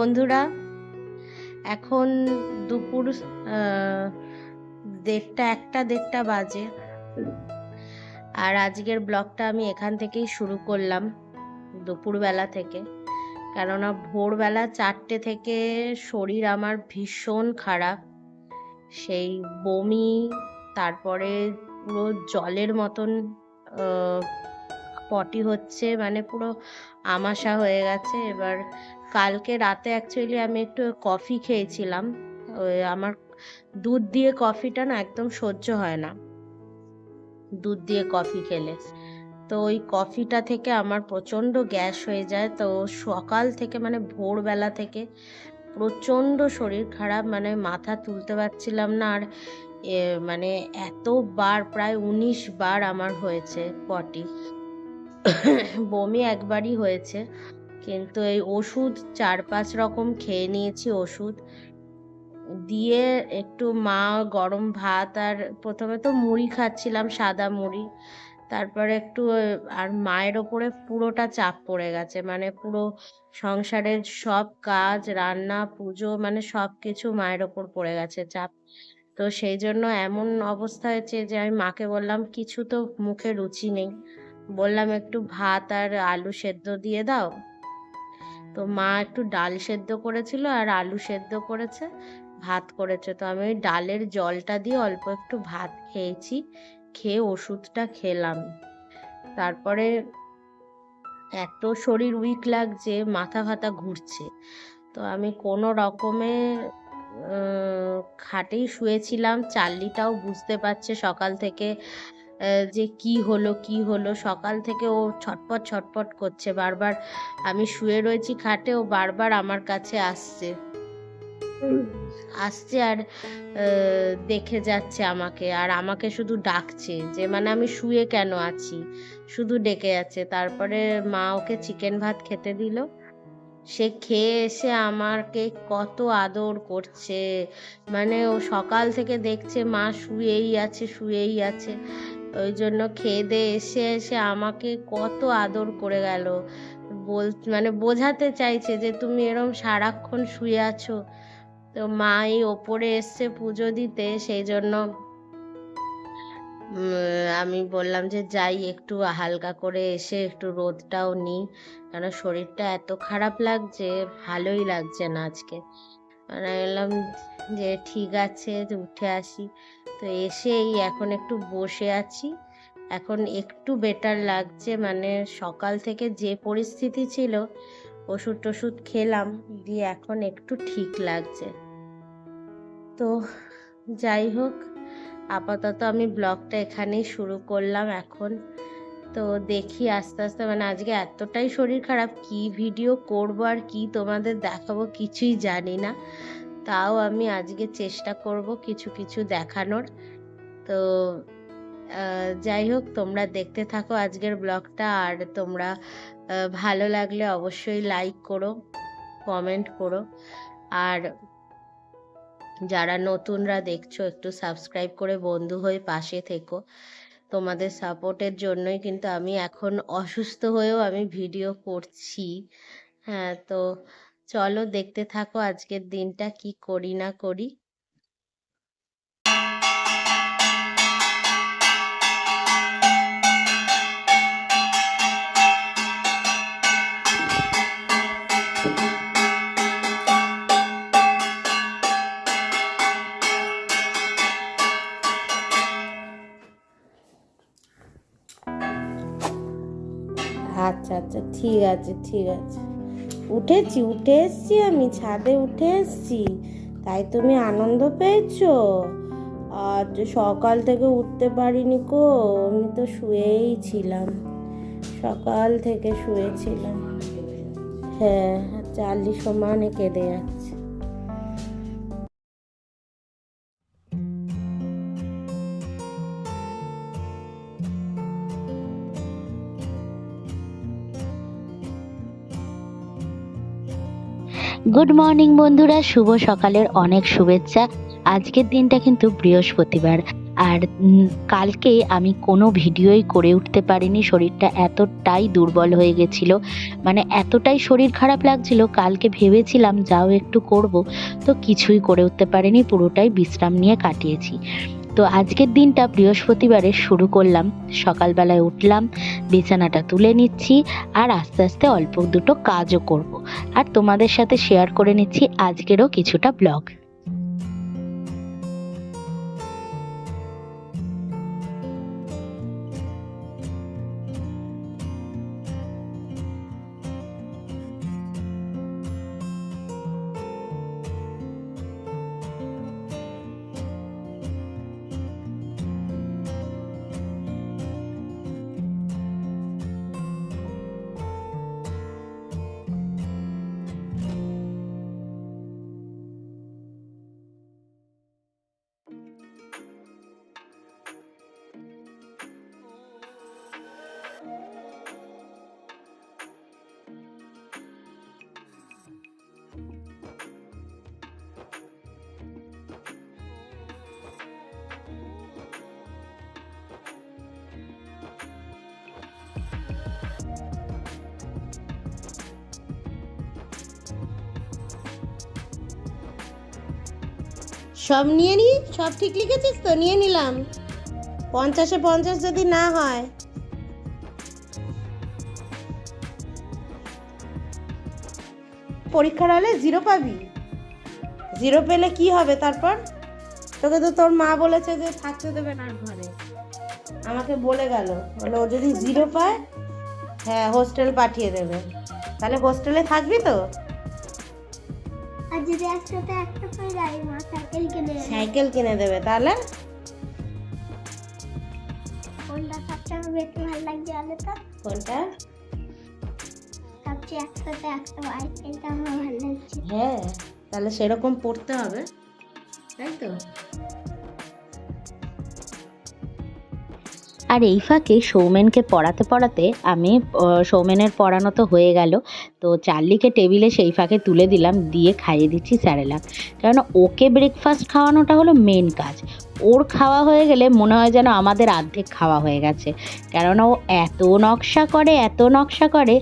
বন্ধুরা, এখন দুপুর দেড়টা, একটা, দেড়টা বাজে। আর আজকের ব্লগটা আমি এখান থেকেই শুরু করলাম দুপুরবেলা থেকে। কেননা ভোরবেলা চারটে থেকে শরীর আমার ভীষণ খারাপ। সেই বমি, তারপরে পুরো জলের মতন পটি হচ্ছে মানে পুরো আমাশা হয়ে গেছে। এবার কালকে রাতে অ্যাকচুয়ালি আমি একটু কফি খেয়েছিলাম। আমার দুধ দিয়ে কফিটা না একদম সহ্য হয় না। দুধ দিয়ে কফি খেলে। তো ওই কফিটা থেকে আমার প্রচণ্ড গ্যাস হয়ে যায়। তো সকাল থেকে মানে ভোরবেলা থেকে প্রচণ্ড শরীর খারাপ মানে মাথা তুলতে পারছিলাম না। আর মানে এতবার, প্রায় উনিশ বার আমার হয়েছে পটি বমি একবারই হয়েছে, কিন্তু এই ওষুধ চার পাঁচ রকম খেয়ে নিয়েছি ওষুধ। দিয়ে একটু মা গরম ভাত আর প্রথমে তো মুড়ি খাচ্ছিলাম, সাদা মুড়ি। তারপরে একটু আর মায়ের ওপরে পুরোটা চাপ পড়ে গেছে মানে পুরো সংসারের সব কাজ, রান্না, পুজো মানে সব কিছু মায়ের ওপর পড়ে গেছে চাপ। তো সেই জন্য এমন অবস্থা হয়েছে যে আমি মাকে বললাম, কিছু তো মুখে রুচি নেই। বললাম, একটু ভাত আর আলু সেদ্ধ দিয়ে দাও। তো মা একটু ডাল সেদ্ধ করেছিল আর আলু সেদ্ধ করেছে, ভাত করেছে। তো আমি ওই ডালের জলটা দিয়ে অল্প একটু ভাত খেয়েছি, খেয়ে ওষুধটা খেলাম। তারপরে এত শরীর উইক লাগছে, মাথা ফাতা ঘুরছে। তো আমি কোনো রকমে খাটেই শুয়েছিলাম চার্লিটাও বুঝতে পারছে সকাল থেকে যে কি হলো কি হলো? সকাল থেকে ও ছটপট ছটপট করছে। বারবার আমি শুয়ে রয়েছি খাটে, ও বারবার আমার কাছে আসছে। আসছে আর দেখে যাচ্ছে আমাকে। আর আমাকে শুধু ডাকছে যে মানে আমি শুয়ে কেন আছি? শুধু ডেকে যাচ্ছে। তারপরে মা ওকে চিকেন ভাত খেতে দিল। সে খেয়ে এসে আমাকে কত আদর করছে। মানে ও সকাল থেকে দেখছে মা শুয়েই আছে শুয়েই আছে। ওই জন্য খেয়ে দিয়ে এসে এসে আমাকে কত আদর করে গেল। বল মানে বোঝাতে চাইছে যে তুমি এরম সারাক্ষণ শুয়ে আছো। তো মা এই ওপরে এসছে পুজো দিতে, সেই জন্য আমি বললাম যে যাই, একটু হালকা করে এসে একটু রোদটাও নিই। কেন শরীরটা এত খারাপ লাগছে, ভালোই লাগছে না আজকে। মানে বললাম যে ঠিক আছে, উঠে আসি। তো এসে এই এখন একটু বসে আছি। এখন একটু বেটার লাগছে মানে সকাল থেকে যে পরিস্থিতি ছিল ওষুধ টষুধ খেলাম, দিয়ে এখন একটু ঠিক লাগছে। তো যাই হোক, আপাতত আমি ব্লগটা এখানেই শুরু করলাম এখন। তো দেখি আস্তে আস্তে মানে আজকে এতটাই শরীর খারাপ, কি ভিডিও করব আর কি তোমাদের দেখাবো কিছুই জানি না। তাও আমি আজকে চেষ্টা করব কিছু কিছু দেখানোর। তো যাই হোক, তোমরা দেখতে থাকো আজকের ব্লগটা আর তোমরা ভালো লাগলে অবশ্যই লাইক করো কমেন্ট করো। আর যারা নতুনরা দেখছ, একটু সাবস্ক্রাইব করে বন্ধু হয়ে পাশে থেকো। তোমাদের সাপোর্টের জন্যই কিন্তু আমি এখন অসুস্থ হয়েও আমি ভিডিও করছি। হ্যাঁ তো চলো দেখতে থাকো আজকের দিনটা কি করি না করি। আচ্ছা আচ্ছা ঠিক আছে ঠিক আছে। উঠেছি, উঠে এসছি আমি, ছাদে উঠে এসছি। তাই তুমি আনন্দ পেয়েছ? আর সকাল থেকে উঠতে পারিনি কো আমি তো শুয়েই ছিলাম। সকাল থেকে শুয়েছিলাম। হ্যাঁ চার্লি সমানে কেঁদে যাচ্ছে। গুড মর্নিং বন্ধুরা। শুভ সকালের অনেক শুভেচ্ছা। আজকের দিনটা কিন্তু বৃহস্পতিবার। আর কালকে আমি কোনো ভিডিওই করে উঠতে পারিনি। শরীরটা এতটাই দুর্বল হয়ে গেছিল। মানে এতটাই শরীর খারাপ লাগছিল। কালকে ভেবেছিলাম, যাও একটু করব। তো কিছুই করে উঠতে পারিনি। পুরোটাই বিশ্রাম নিয়ে কাটিয়েছি। তো আজকের দিনটা বৃহস্পতিবারে শুরু করলাম। সকালবেলায় উঠলাম, বিছানাটা তুলে নিচ্ছি আর আস্তে আস্তে অল্প দুটো কাজও করব। আর তোমাদের সাথে শেয়ার করে নিচ্ছি আজকেরও কিছুটা ব্লগ সব নিয়ে নি, সব ঠিক লিখেছিস তো? নিয়ে নিলাম। পঞ্চাশে পঞ্চাশ যদি না হয়। পরীক্ষার হলে জিরো পাবি। জিরো পেলে কি হবে তারপর? তোকে তো তোর মা বলেছে যে থাকতে দেবে না ঘরে। আমাকে বলে গেল। বলে ও যদি জিরো পায় হ্যাঁ হোস্টেল পাঠিয়ে দেবে। তাহলে হোস্টেলে থাকবি তো? আর যদি একসাথে একটা করে যাই মা সাইকেল কিনে। সাইকেল কিনে দেবে তাহলে? কোনটা সবচেয়ে বেশি ভালো লাগছে বলো তো? কোনটা? সবচেয়ে একসাথে একটা বাইক এটা আমার ভালো লাগছে। হ্যাঁ তাহলে সেরকম পড়তে হবে। তাই তো? আর এই ফাঁকে সৌমেনকে পড়াতে পড়াতে আমি সৌমেনের পড়ানো তো হয়ে গেল, তো চার্লিকে টেবিলে সেই ফাঁকে তুলে দিলাম, দিয়ে খাইয়ে দিচ্ছি স্যারেলাক। কেননা ওকে ব্রেকফাস্ট খাওয়ানোটা হলো মেন কাজ। ওর খাওয়া হয়ে গেলে মনে হয় যেন আমাদের অর্ধেক খাওয়া হয়ে গেছে। কেননা ও এত নকশা করে, এত নকশা করে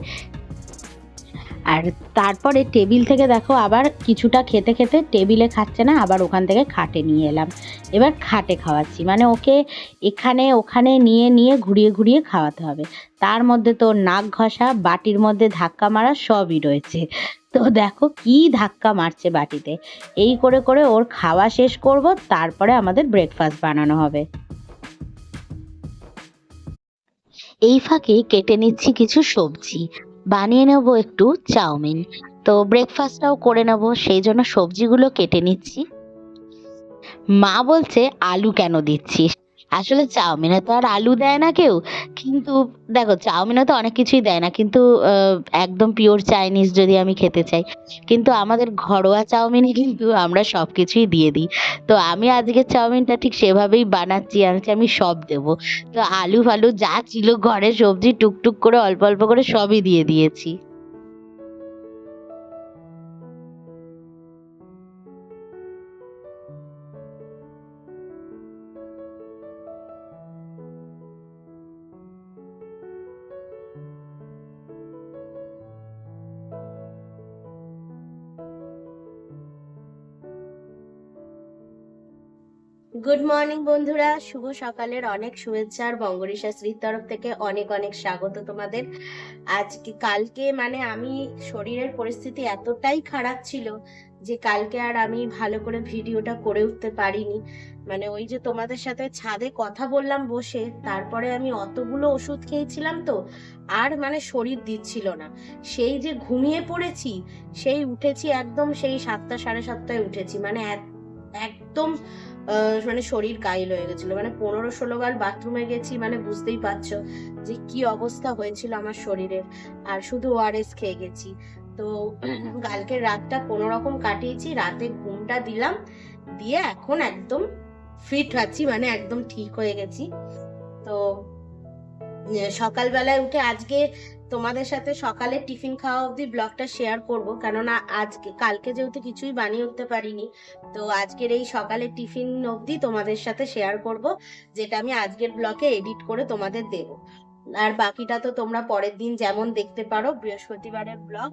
আর তারপরে টেবিল থেকে দেখো আবার কিছুটা খেতে খেতে টেবিলে খাচ্ছে না, আবার ওখান থেকে খাটে নিয়ে এলাম। এবার খাটে খাওয়াচ্ছি মানে ওকে এখানে ওখানে নিয়ে নিয়ে ঘুরিয়ে ঘুরিয়ে খাওয়াতে হবে। তার মধ্যে তো নাক ঘষা, বাটির মধ্যে ধাক্কা মারা সবই রয়েছে। তো দেখো কি ধাক্কা মারছে বাটিতে। এই করে করে ওর খাওয়া শেষ করব, তারপরে আমাদের ব্রেকফাস্ট বানানো হবে। এই ফাঁকে কেটে নিচ্ছি কিছু সবজি। বানিয়ে নেব একটু চাউমিন। তো ব্রেকফাস্টটাও করে নেব, সেই জন্য সবজিগুলো কেটে নিচ্ছি। মা বলছে, আলু কেন দিচ্ছিস? আসলে চাউমিনে তো আর আলু দেয় না কেউ। কিন্তু দেখো, চাউমিনে তো অনেক কিছুই দেয় না। কিন্তু একদম পিওর চাইনিজ যদি আমি খেতে চাই। কিন্তু আমাদের ঘরোয়া চাউমিনে কিন্তু আমরা সব কিছুই দিয়ে দিই। তো আমি আজকে চাউমিনটা ঠিক সেভাবেই বানাচ্ছি, আনছি, আমি সব দেবো। তো আলু ফালু যা ছিল ঘরে সবজি টুকটুক করে, অল্প অল্প করে সবই দিয়ে দিয়েছি। গুড মর্নিং বন্ধুরা। শুভ সকালের অনেক শুভেচ্ছা আর বঙ্গরিশাশ্রীর তরফ থেকে অনেক অনেক স্বাগত তোমাদের। আজকে, কালকে মানে আমি শরীরের পরিস্থিতি এতটাই খারাপ ছিল যে কালকে আর আমি ভালো করে ভিডিওটা করে উঠতে পারিনি। মানে ওই যে তোমাদের সাথে ছাদে কথা বললাম বসে, তারপরে আমি অতগুলো ওষুধ খেয়েছিলাম তো, আর মানে শরীর দিচ্ছিল না। সেই যে ঘুমিয়ে পড়েছি, সেই উঠেছি একদম সেই সাতটা সাড়ে সাতটায় উঠেছি। মানে এক- একদম মানে শরীর কাইল হয়ে গেছিল। মানে পনেরো ষোলো বার বাথরুমে গেছি মানে বুঝতেই পারছ যে কি অবস্থা হয়েছিল আমার শরীরের। আর শুধু ওআরএস খেয়ে গেছি। তো কালকের রাতটা কোনো রকম কাটিয়েছি, রাতে ঘুমটা দিলাম, দিয়ে এখন একদম ফিট আছি মানে একদম ঠিক হয়ে গেছি। তো সকালবেলায় উঠে আজকে তোমাদের সাথে সকালে টিফিন খাওয়া অবধি ব্লগটা শেয়ার করব। কেননা আজকে, কালকে যেহেতু কিছুই বানিয়ে উঠতে পারিনি, তো আজকের এই সকালের টিফিন অবধি তোমাদের সাথে শেয়ার করব, যেটা আমি আজকের ব্লগে এডিট করে তোমাদের দেব। আর বাকিটা তো তোমরা পরের দিন যেমন দেখতে পারো, বৃহস্পতিবারের ব্লগ,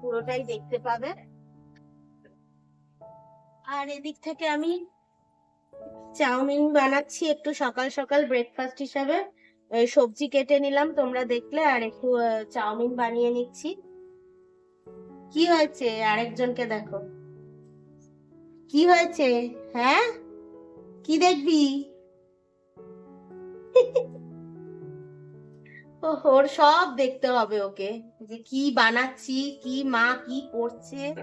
পুরোটাই দেখতে পাবে। আর এদিক থেকে আমি চাউমিন বানাচ্ছি একটু সকাল সকাল ব্রেকফাস্ট হিসাবে। সবজি কেটে নিলাম, তোমরা দেখলে, আর একটু চাউমিন বানিয়ে নিচ্ছি। কি হয়েছে? আরেকজনকে দেখো। কি হয়েছে? হ্যাঁ? কি দেখবি? ওর সব দেখতে হবে ওকে, যে কি বানাচ্ছি, কি মা কি করছে।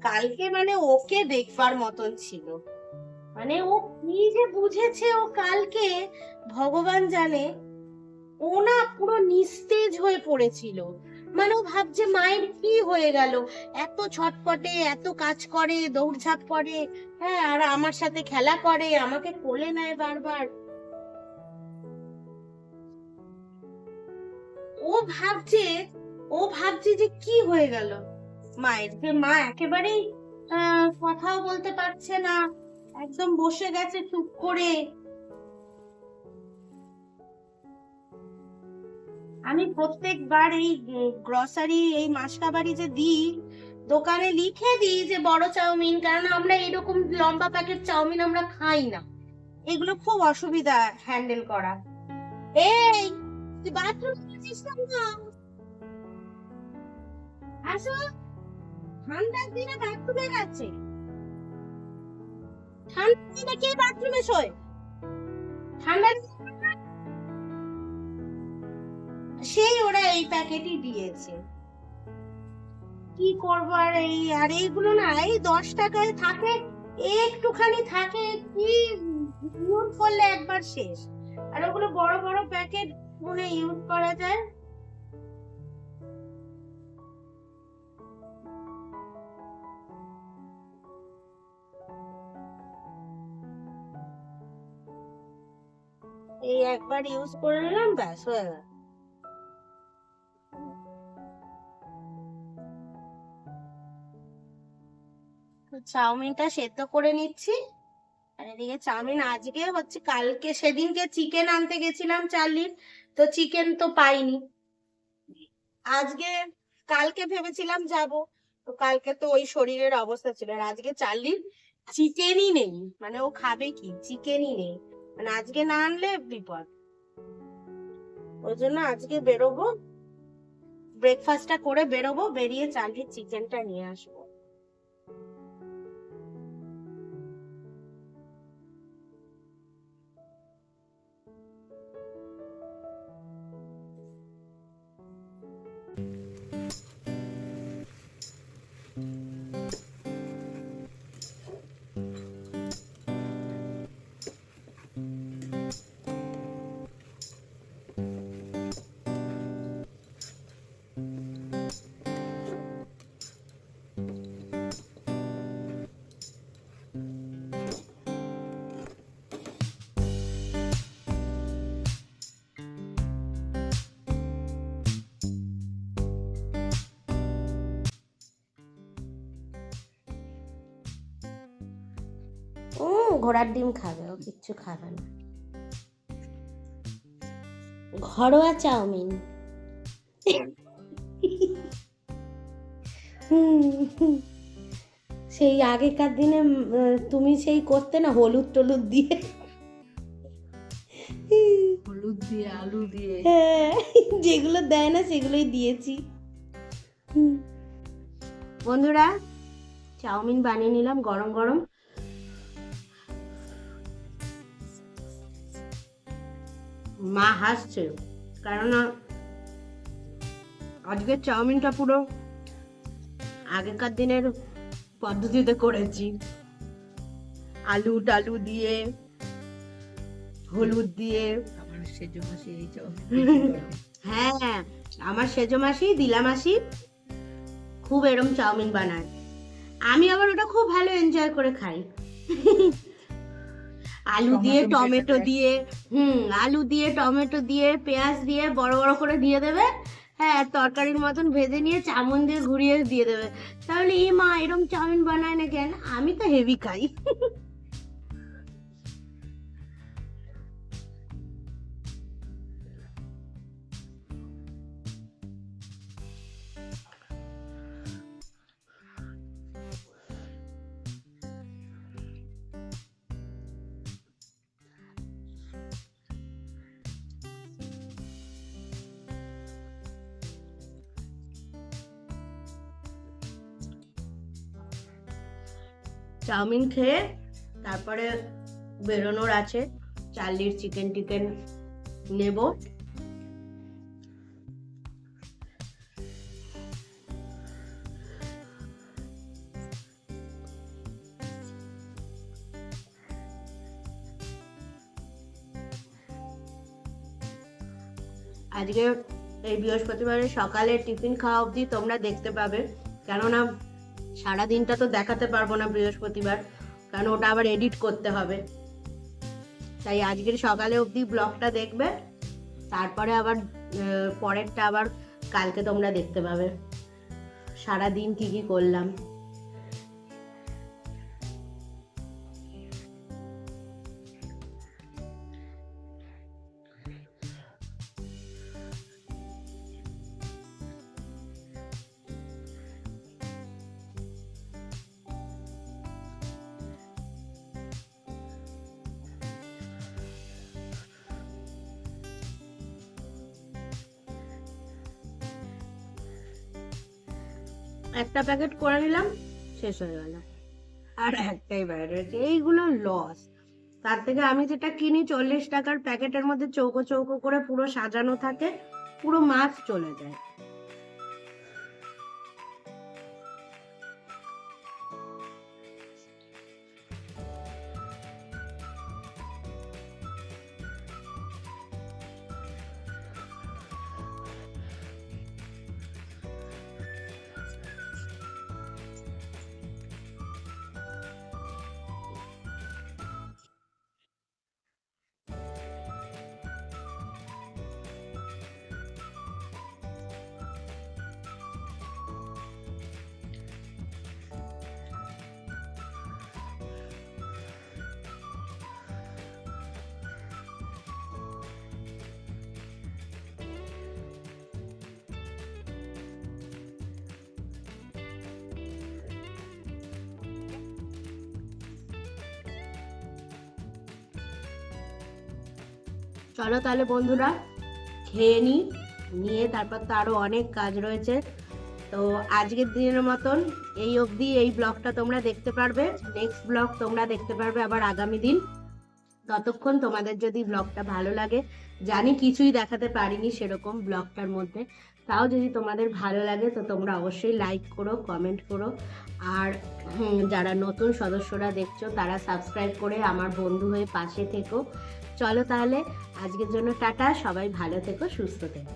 কালকে মানে ওকে দেখবার মতন ছিল। মানে ও কি যে বুঝেছে ও কালকে, ভগবান জানে। ও না পুরো নিস্তেজ হয়ে পড়েছিল। মানে ও ভাবছে, মায়ের কি হয়ে গেল? এত ছটপটে, এত কাজ করে, দৌড়ঝাঁপ করে। হ্যাঁ আর আমার সাথে খেলা করে, আমাকে কোলে নেয় বারবার। ও ভাবছে ও ভাবছে যে কি হয়ে গেল। মায়ের যে মা একেবারেই কথাও বলতে পারছে না। একদম বসে গেছে চুপ করে। আমি প্রত্যেকবার এই গ্রসারি এই মাসকাবারি যে দিই, দোকানে লিখে দিই যে বড় চাউমিন কারণ আমরা এরকম লম্বা প্যাকেট চাউমিন আমরা খাই না। এগুলো খুব অসুবিধা হ্যান্ডেল করা। এই, তুই বাথরুম গেছিস না আসো। ঠান্ডার দিনে বাথরুমে গেছে। ঠান্ডার দিনে কে বাথরুমে শোয়? ঠান্ডার প্যাকেটই দিয়েছে। কি করব আর এই, আর এইগুলো না, এই দশ টাকায় থাকে, একটুখানি থাকে, কি ইউজ করলে একবার শেষ? আর ওগুলো বড় বড় প্যাকেট মনে ইউজ করা যায়। এই একবার ইউজ করে নিলাম, ব্যাস হয়ে গেল। চাউমিনটা সেদ্ধ করে নিচ্ছি। আর এদিকে চাউমিন আজকে হচ্ছে, কালকে সেদিনকে চিকেন আনতে গেছিলাম চার্লির, তো চিকেন তো পাইনি। আজকে, কালকে ভেবেছিলাম যাব, তো কালকে তো ওই শরীরের অবস্থা ছিল। আর আজকে চার্লির চিকেনই নেই মানে ও খাবে কি? চিকেনই নেই। মানে আজকে না আনলে বিপদ। ওই জন্য আজকে বেরোবো ব্রেকফাস্টটা করে বেরোবো, বেরিয়ে চার্লির চিকেনটা নিয়ে আসব। ঘোড়ার ডিম খাবে ও কিচ্ছু খাবে না। ঘরোয়া চাউমিন। হুম, সেই আগেকার দিনে তুমি সেই করতে না হলুদ টলুদ দিয়ে? হলুদ দিয়ে আলু দিয়ে। হ্যাঁ, যেগুলো দেয় না সেগুলোই দিয়েছি। বন্ধুরা চাউমিন বানিয়ে নিলাম গরম গরম। মা হাসছে। কারণ আজকের চাউমিনটা পুরো আগেকার দিনের পদ্ধতিতে করেছি। আলু টালু দিয়ে হলুদ দিয়ে। আমার সেজো মাসি এই হ্যাঁ আমার সেজো মাসি দিলা মাসি খুব এরম চাউমিন বানায়। আমি আবার ওটা খুব ভালো এনজয় করে খাই। আলু দিয়ে টমেটো দিয়ে হুম আলু দিয়ে টমেটো দিয়ে পেঁয়াজ দিয়ে বড় বড় করে দিয়ে দেবে। হ্যাঁ তরকারির মতন ভেজে নিয়ে চামুন দিয়ে ঘুরিয়ে দিয়ে দেবে। তাহলে এই মা এরম চাউমিন বানায় না কেন? আমি তো হেভি খাই। চাউমিন খেয়ে তারপরে বেরোনোর আছে। চার্লির চিকেন টিকেন নেব। আজকে এই বৃহস্পতিবারের সকালে টিফিন খাওয়া অবধি তোমরা দেখতে পাবে। কেননা সারা দিনটা তো দেখাতে পারব না বৃহস্পতিবার, কারণ ওটা আবার এডিট করতে হবে। তাই আজকের সকালে অবধি ব্লগটা দেখবে, তারপরে আবার পরেরটা আবার কালকে তোমরা দেখতে পাবে। সারা দিন কী কি করলাম। একটা প্যাকেট করে নিলাম, শেষ হয়ে গেল। আর একটাই বাইরে রয়েছে, এইগুলো লস তার থেকে আমি যেটা কিনি চল্লিশ টাকার প্যাকেটের মধ্যে চৌকো চৌকো করে পুরো সাজানো থাকে, পুরো মাছ চলে যায়। চলো তাহলে বন্ধুরা, খেয়ে নিই নিয়ে তারপর তো আরও অনেক কাজ রয়েছে। তো আজকের দিনের মতন এই অবধি এই ব্লগটা তোমরা দেখতে পারবে। নেক্সট ব্লগ তোমরা দেখতে পারবে আবার আগামী দিন। ততক্ষণ তোমাদের যদি ব্লগটা ভালো লাগে, জানি কিছুই দেখাতে পারিনি সেরকম ব্লগটার মধ্যে। তাও যদি তোমাদের ভালো লাগে, তো তোমরা অবশ্যই লাইক করো কমেন্ট করো। আর যারা নতুন সদস্যরা দেখছ, তারা সাবস্ক্রাইব করে আমার বন্ধু হয়ে পাশে থেকো। চলো তাহলে আজকের জন্য টাটা সবাই ভালো থেকো সুস্থ থেকো।